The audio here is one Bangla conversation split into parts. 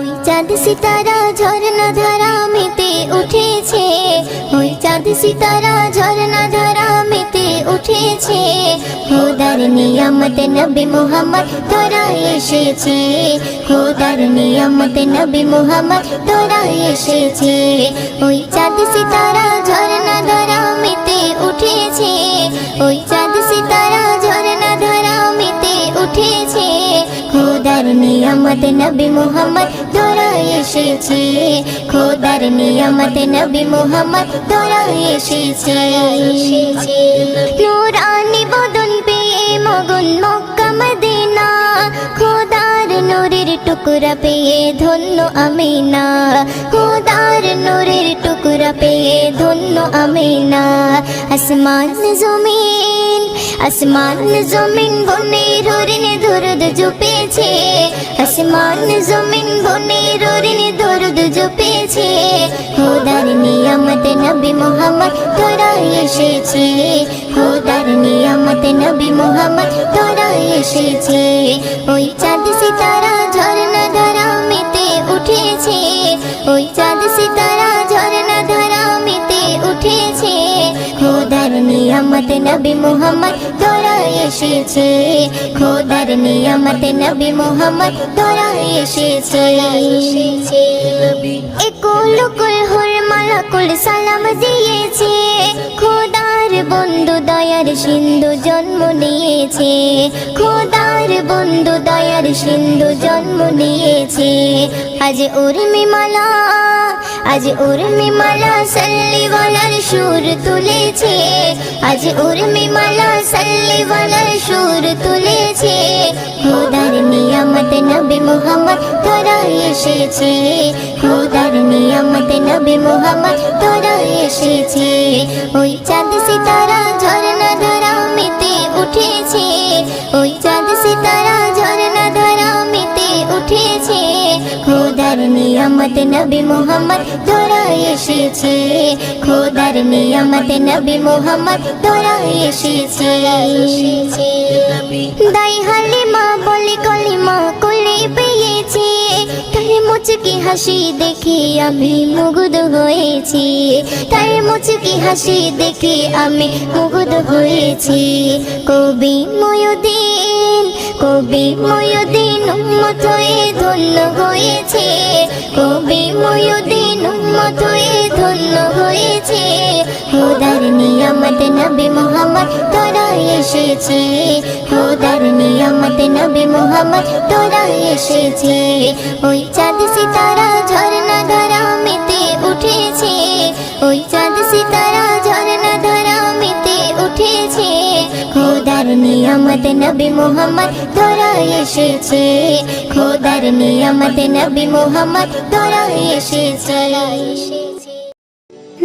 ওই চাঁদ সিতারা ঝর্ণা ধারা মেতে উঠেছে। ওই চাঁদ সিতারা ঝর্ণা ধারা মেতে উঠেছে। খোদার নিয়ামত নবী মুহাম্মদ তোরা এসেছে। খোদার নিয়ামত নবী মুহাম্মদ তোরা এসেছে। ওই চাঁদ সিতারা ঝর্ণা ধারা মেতে উঠেছে। ওই চাঁদ সিতারা ঝর্ণা ধারা মেতে উঠেছে। নিয়ামত নবী মুহাম্মদ তোরা এসেছে। খোদার নিয়ামত নবী মুহাম্মদ তোরা এসেছে। নূরানি বদন পেয়ে মগন মক্কা মদিনা। খোদার নূরের টুকরা পেয়ে ধন্য আমিনা। খোদার নূরের টুকরা পেয়ে ধন্য আমিনা। আসমান জমিন আসমান জমিন বনে রোরিনে দরদ জুপেছে। আসমান জমিন বনে রোরিনে দরদ জুপেছে। খোদার নিয়ামত নবী মোহাম্মদ তোরা এসেছে। নিয়ামত নবী মোহাম্মদ তোরা ওই চাঁদ সিতারা ঝর্ণা ধারা মেতে উঠেছে। ওই চাঁদ সিতারা ঝর্ণা ধারা মেতে উঠেছে। নিয়ামত নবী মোহাম্মদ তোরা এসেছে। খোদার নিয়ামত নবী মোহাম্মদ তোরা এসেছে। একুল কুল হুল মালাকুল সালাম দিয়েছে। খোদার বন্ধু দয়ার সিন্ধু জন্ম নিয়েছে। খোদার বন্ধু দয়ার সিন্ধু জন্ম নিয়েছে। আজ উর্মিমালা আজ উর্মিমালা সাল্লিওয়ালার সুর তুলেছে। আজ উর্মিমালা সাল্লিওয়ালার সুর তুলেছে। খোদার নিয়ামত নবী মোহাম্মদ তোরা এসেছে। খোদার নিয়ামত নবী মোহাম্মদ তোরা এসেছে। ওই চাঁদ সিতারা ঝর্ণা ধরা মেতে উঠেছে। ওই চাঁদ নিয়ামত নবী মোহাম্মদ তোরা এসেছে। খোদার নিয়ামত নবী মোহাম্মদ তোরা এসেছে। দাই হালিমা বলে কলিমা কোলে পেয়েছে। তার মুচকি হাসি দেখে আমি মুগ্ধ হয়েছি। তার মুচকি হাসি দেখে আমি মুগ্ধ হয়েছি। কবি ময়ুদ্দিন কবি ময়ুদ্দিন উম্মত হয়ে ধন্য হয়েছে। কবি ধন্য হয়েছে খোদার নিয়ামত নবী মোহাম্মদ তোরা এসেছে। খোদার নিয়ামত নবী মোহাম্মদ তোরা এসেছে। ওই চাঁদ সিতারা ঝর্ণা ধারা মেতে উঠেছে। ওই চাঁদ সিতারা ঝর্ণা ধারা মেতে উঠেছে। খোদার নিয়ামত নবী মোহাম্মদ তোরা এসেছে। খোদার নিয়ামত নবী মোহাম্মদ তোরা এসেছে।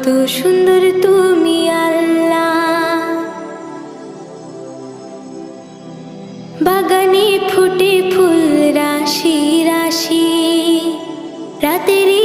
কত সুন্দর তুমি আল্লাহ। বাগানে ফুটে ফুল রাশি রাশি। রাতেরই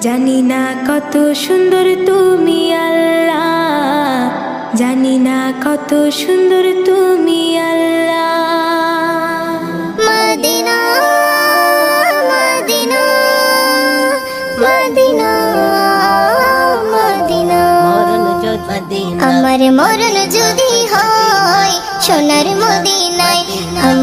জানি না কত সুন্দর তুমি আল্লাহ। জানি না কত সুন্দর তুমি Allah. Medina Medina Medina Medina. আমার মরণ যদি হয় সোনার মদিনায়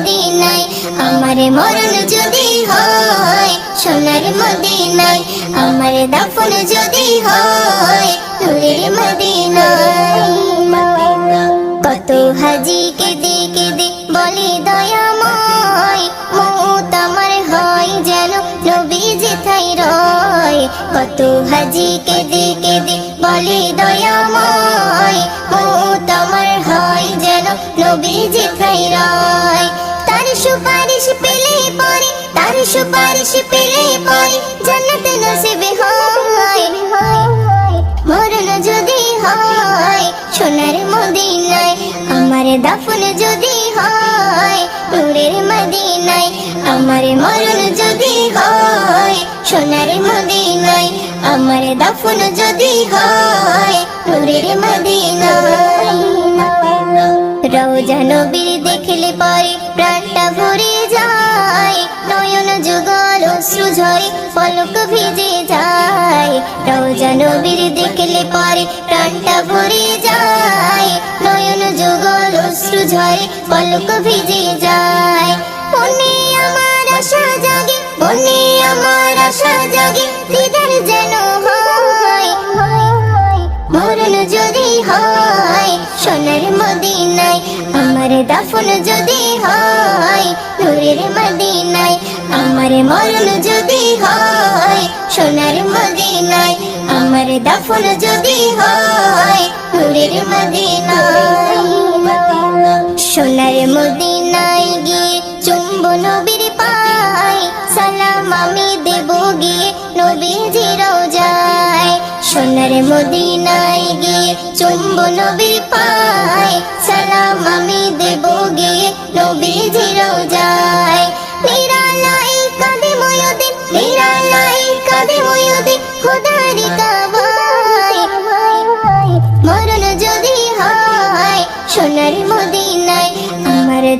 মদিনায় আমার মরণ যদি হয়, সোনার মদিনায়, আমার দাফন যদি হয়, নূরের মদিনায়। কত হাজি কেঁদে কেঁদে বলে দয়াময়, মত আমার হয় যেন নবী যেথাই রয়। কত হাজি কেঁদে কেঁদে বলে হয় যেন নবী সুপারিশ পেলে পরে জান্নাত নসিবে হয়। মরণ যদি হয়, সোনার মদিনায়, আমার দাফন যদি হয়, নূরের মদিনায়, আমার মরণ যদি হয়, সোনার মদিনায়, আমার দাফন যদি হয়, নূরের মদিনায়। রোজা নবীর দেখলে পরে প্রাণটা ভরে যায় নয়ন যুগল অশ্রু ঝরে পলক ভিজে যায়। রোজা নবীর দেখলে পরে প্রাণটা ভরে যায়। নয়ন যুগল অশ্রু ঝরে পলক ভিজে যায়। মনে আমার আশা জাগে মনে আমার আশা জাগে আমার দাফন যদি হয়, নূরের মদিনায় আমার মরণ যদি হয়, সোনার মদিনায় আমার দাফন যদি হয়, নূরের মদিনায়। সোনার মদিনায় গিয়ে চুম্ব নবীর পায়, সালাম আমি দেব গিয়ে নবীজি যায় সোনার মদিনায় গিয়ে চুম্ব নবীর পায়, সালাম আমি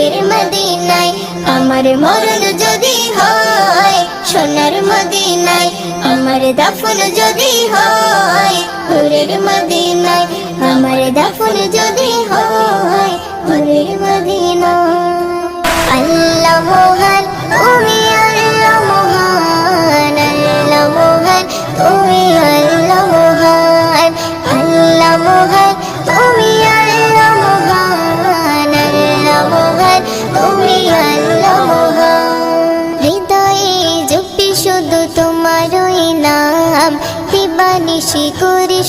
নূরের মদিনায়, আমার মরণ যদি হয়, সোনার মদিনায়, আমার দাফন যদি হয় নূরের মদিনায়, আমার দাফন যদি হয় নূরের মদিনায়। আল্লাহ তুমি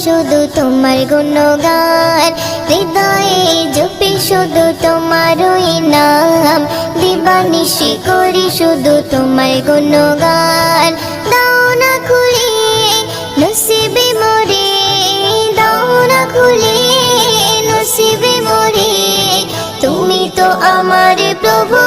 শুধু তোমার গুণগান, হৃদয়ে জপি শুধু তোমারই নাম। দিবানিশি করি শুধু তোমার গুণগান। দাও না খুলে, নসিবে মরে, দাও না খুলে, নসিবে মরে। তুমি তো আমার প্রভু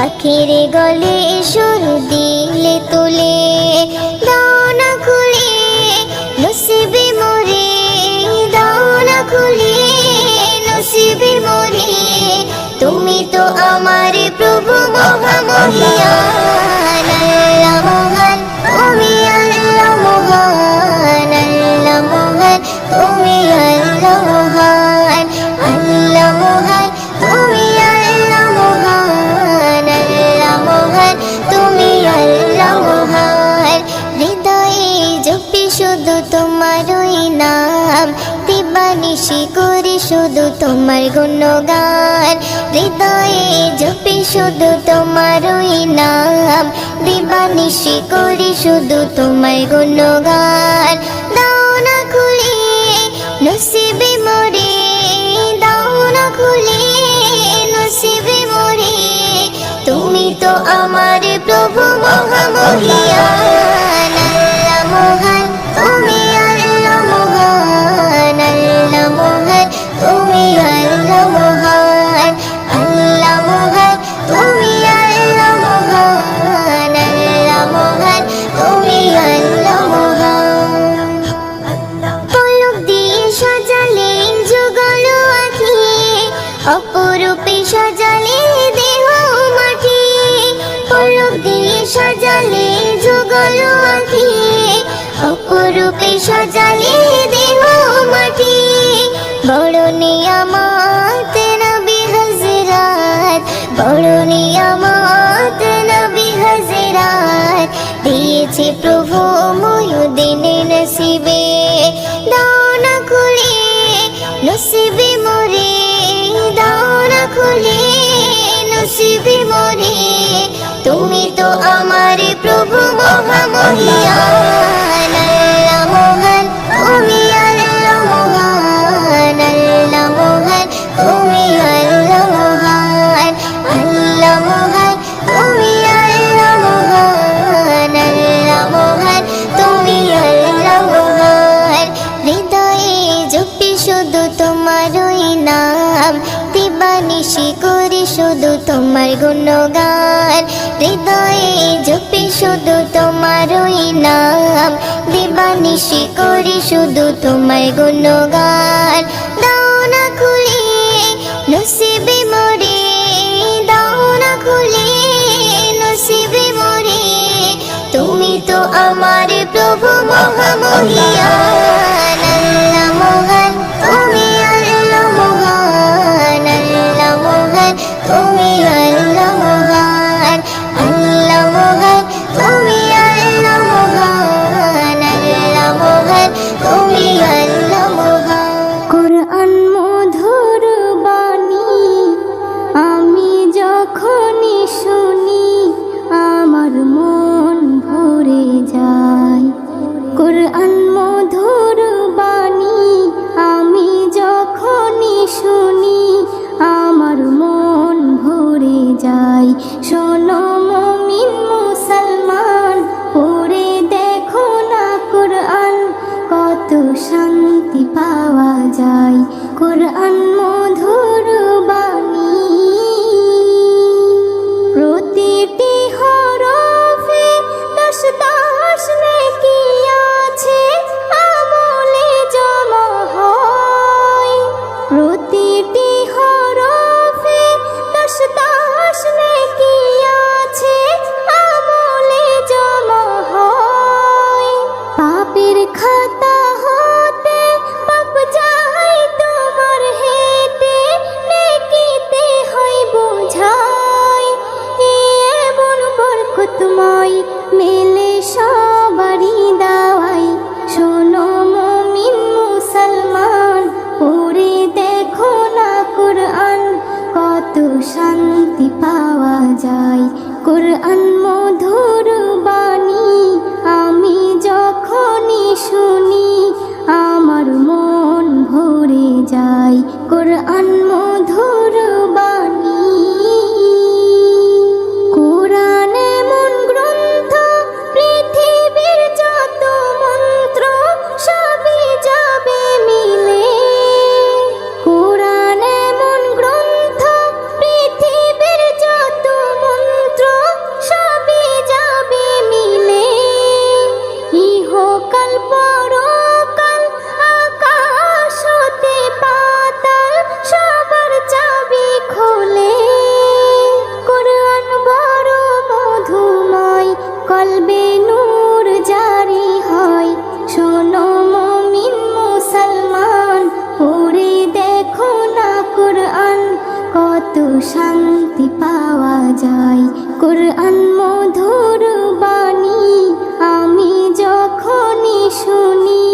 পাখির গলে সুর দিলে তুলে দাও না খুলে নসিবে মরে দাও না খুলে নসিবে মরে, তুমি তো আমার প্রভু মহামহিয়ান। আল্লাহ মোহন, তুমি তুমি আল্লাহ মোহন। দিবানিশি করি শুধু তোমার গুণগান। হৃদয়ে জপি শুধু তোমারই নাম। দিবানিশি করি শুধু তোমার গুণগান। দাও না খুলে, নসিবে মরে, দাও না খুলে, নসিবে মরে। তুমি তো আমার প্রভু মহামহিয়ান আল্লাহ মোহন। আল্লাহ মোহন নসিবে দাও খুলে নসিবে মরে দাও খুলে নসিবে মরে তুমি তো আমার নাম। দিবানিশি করি শুধু তোমার গুণগান। দাও না খুলি, নসিবে মরে, দাও না খুলে, নসিবে মরে। তুমি তো আমার প্রভু মহামহিয়ান বাণী আমি যখনই শুনি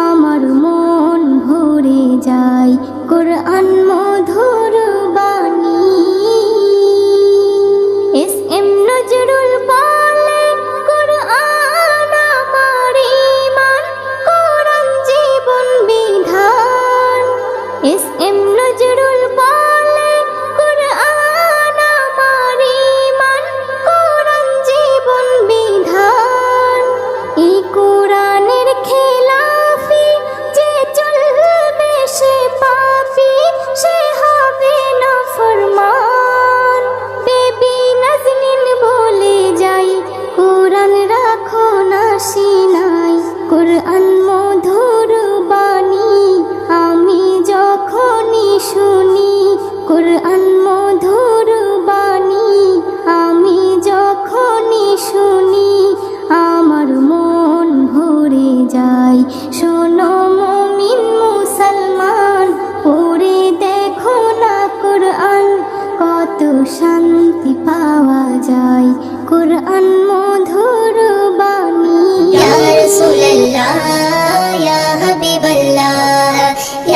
আমার মন ভরে যায়।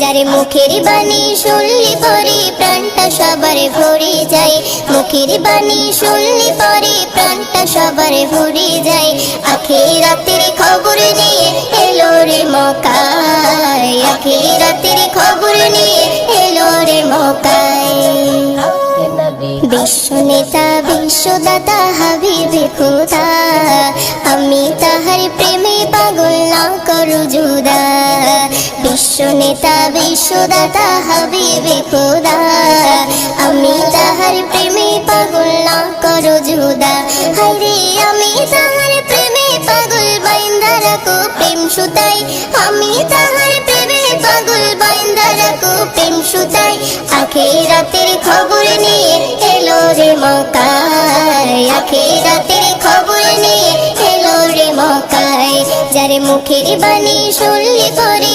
যার মুখের বাণী শুনলে পরে প্রাণটা সবার ভরে যায়। মুখের বাণী শুনলে পরে প্রাণটা সবার ভরে যায়। আখে রাতের খবর নিয়ে এলো রে মকায় আখে রাতের খবর নিয়ে এলো রে মকায় বিশ্ব নেতা বিশ্বদাতা হাবিবে খোদা। আমি তাহার প্রেমে পাগল বিশ্ব নেতা বিশ্বদাতা হাবিবে খোদা। আমি তাহার প্রেমে পাগল না করু জুদা হায়রে, আমি তাহার প্রেমে পাগল বাইন্দা রাখো প্রেম সুতাই। আমি তাহার প্রেমে পাগল বাইন্দা রাখো প্রেম সুতাই। আখে রাতের খবর নিয়ে এলো রে মকায় আখে রাতের খবর নিয়ে এলো রে মকায় যারে মুখের বাণী শুনলে পরে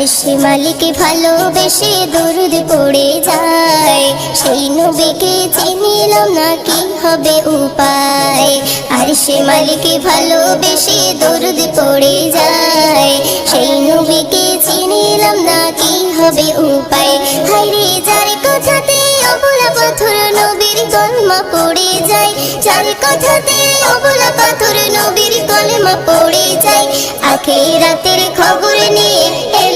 আর সে মালিক ভালোবেসে দরুদ পড়ে যায়। সেই নবীকে চিনিলাম না কি হবে উপায়। আর সে মালিক ভালোবেসে দরুদ পড়ে যায়। সেই নবীকে চিনিলাম না কি হবে উপায়। হাইরে যার কথাতে অবলা পাথর নবীর কলমা পড়ে যায়। যার কথাতে অবলা পাথর নবীর কলমা পড়ে যায়। আখেরাতের খবর নিয়ে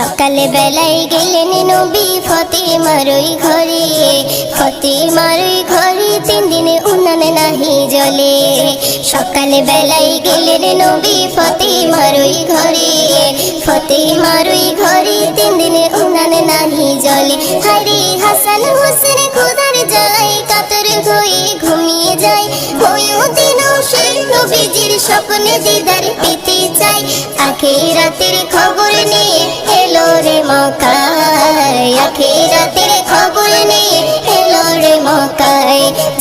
সকালে বেলায় গেলেন নবী ফতে মারই ঘরে। ফতে মারই ঘরে তিন দিনে উনান নাহি জলে সকালে বেলায় গেলেন নবী ফতে মারই ঘরে। ফতে মারই ঘরে তিন দিনে উনান নাহি জলে হারে হাসান হোসেন খুদার জ্বালাই কাতর হয়ে ঘুমিয়ে যায়। ওইও দিনও সেই নবীজির স্বপ্নে দিদার পেতে চাই আখেরাতের খবর